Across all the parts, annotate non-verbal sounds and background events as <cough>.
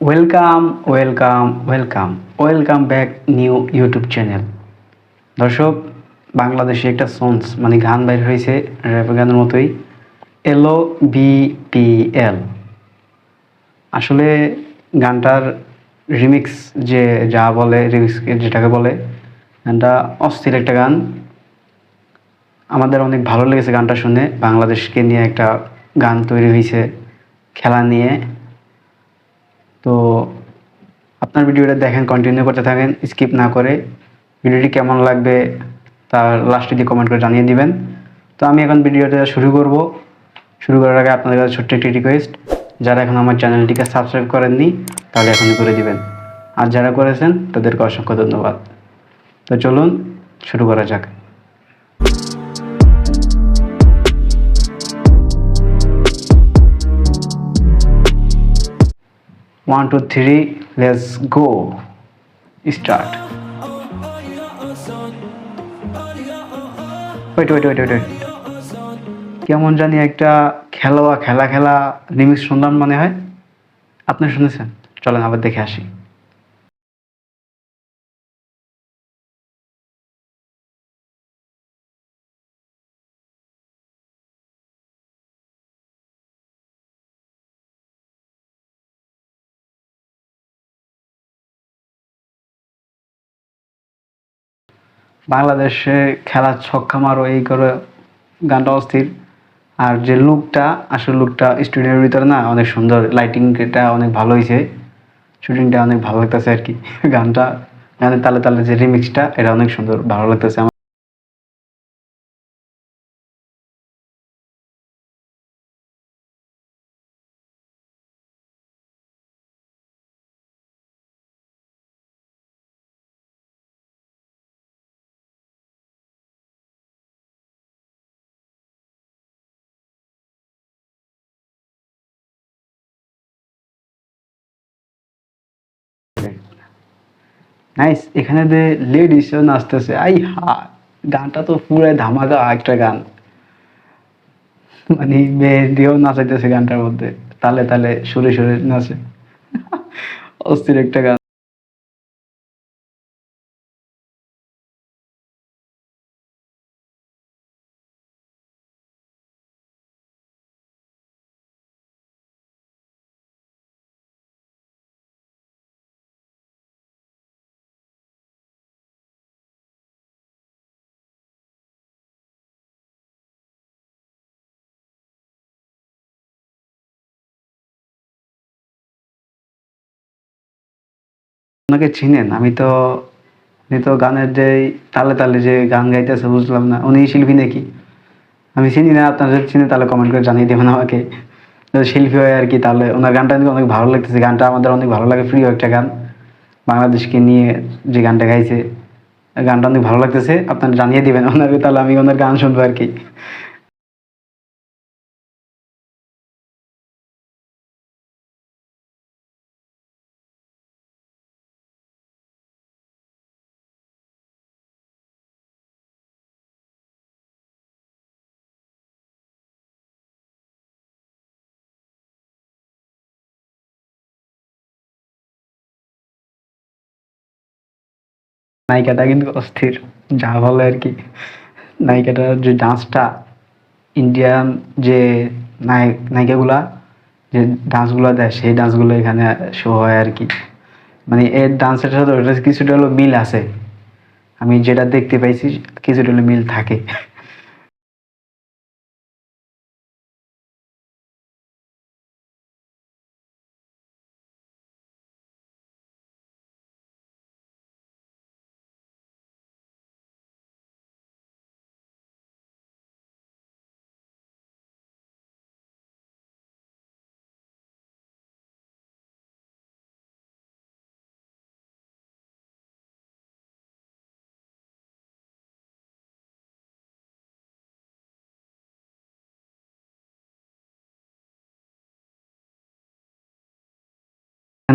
Welcome welcome welcome welcome back new YouTube channel দর্শক, বাংলাদেশে একটা সন্স মানে গান বাইর হয়েছে র্যাপ গানের মতোই। এলও বিপিএল আসলে গানটার রিমিক্স যে যা বলে রিমিক্স যেটাকে বলে, গানটা অস্থির একটা গান। আমাদের অনেক ভালো লেগেছে গানটা শুনে। বাংলাদেশকে নিয়ে একটা গান তৈরি হয়েছে, খেলা নিয়ে। তো আপনার ভিডিওটা দেখেন কন্টিনিউ করতে থাকেন স্কিপ না করে। ভিডিওটি কেমন লাগবে তার লাস্টে দিয়ে কমেন্ট করে জানিয়ে দিবেন। তো আমি এখন ভিডিওটা শুরু করব। শুরু করার আগে আপনাদের কাছে ছোট্ট একটি রিকোয়েস্ট যারা এখন আমার চ্যানেলটিকে সাবস্ক্রাইব করেননি, তাহলে এখনই করে দিবেন। আর যারা করেছেন, তাদেরকে অসংখ্য ধন্যবাদ। তো চলুন, শুরু করা যাক। One two three let's go start wait wait wait wait কেমন জানি একটা খেলোয়া, খেলা খেলা, নিমিষ সন্ধান মনে হয়। আপনি শুনেছেন? চলেন আবার দেখে আসি। বাংলাদেশে খেলা ছক্কা মারো এই করে গানটা অস্থির। আর যে লুকটা, আসল লুকটা স্টুডিওর ভিতরে না অনেক সুন্দর। লাইটিংটা অনেক ভালো হয়েছে শুটিংটা অনেক ভালো লাগতেছে আর কি। গানটা, গানের তালে তালে যে রিমিক্সটা এটা অনেক সুন্দর, ভালো লাগতেছে নাইস এখানে যে লেডিসও নাচতেছে, আই হা, গানটা তো পুরাই ধামাকা একটা গান। মানে মেয়ে দিয়েও নাচাইতেছে গানটার মধ্যে, তালে তালে সুরে সুরে নাচে। <laughs> অস্থির একটা গান। ওনাকে চিনেন, আমি তো, উনি তো গানের যে তালে তালে যে গান গাইতেছে, বুঝলাম না, উনি শিল্পী নাকি? আমি চিনি না, আপনারা যদি চিনে তাহলে কমেন্ট করে জানিয়ে দেবেন আমাকে। যদি শিল্পী হয় আর কি, তাহলে ওনার গানটা অনেক ভালো লাগতেছে, গানটা আমাদের অনেক ভালো লাগে, প্রিয় একটা গান। বাংলাদেশকে নিয়ে যে গানটা গাইছে, গানটা অনেক ভালো লাগতেছে, আপনারা জানিয়ে দিবেন ওনাকে, তাহলে আমি ওনার গান শুনব আর কি। নায়িকাটা কিন্তু অস্থির, যা বলে আর কি। নায়িকাটার যে ডান্সটা ইন্ডিয়ান যে নায়ক নায়িকাগুলা, যে ডান্সগুলো দেয়, সেই ডান্সগুলো এখানে শো হয় আর কি। মানে এর ডান্সের সাথে কিছুটা হলো মিল আছে। আমি যেটা দেখতে পাইছি, কিছুটা হলো মিল থাকে।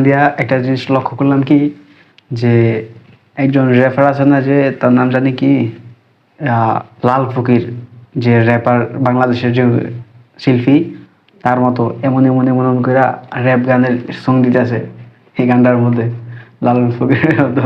দিয়া একটা জিনিস লক্ষ্য করলাম কি? যে একজন র্যাপার আছে না যে, তার নাম জানি কি? লাল ফকির, যে র্যাপার বাংলাদেশের যে শিল্পী, তার মতো এমন এমন এমন এমন করে র্যাপ গানের সংগীত দিতেছে এই গানটার মধ্যে। লাল ফকিরের মতো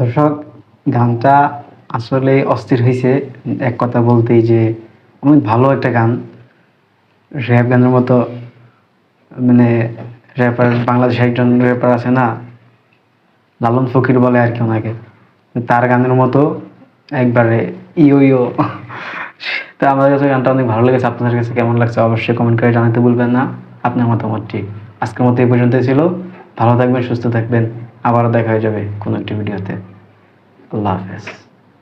দর্শক, গানটা আসলে অস্থির হয়েছে এক কথা বলতেই যে, অনেক ভালো একটা গান। র্যাপ গানের মতো মানে র্যাপার, বাংলাদেশে একজন র্যাপার আছে না, লালন ফকির বলে আর কি ওনাকে। তার গানের মতো একবারে ইয়ো ইয়ো তো আমাদের কাছে গানটা অনেক ভালো লেগেছে। আপনাদের কাছে কেমন লাগছে অবশ্যই কমেন্ট করে জানাতে ভুলবেন না। আপনার মতামতটি আজকের মতো এই পর্যন্তই ছিল। ভালো থাকবেন, সুস্থ থাকবেন। আবারও দেখা হয়ে যাবে কোনো একটি ভিডিওতে। আল্লাহ হাফেজ।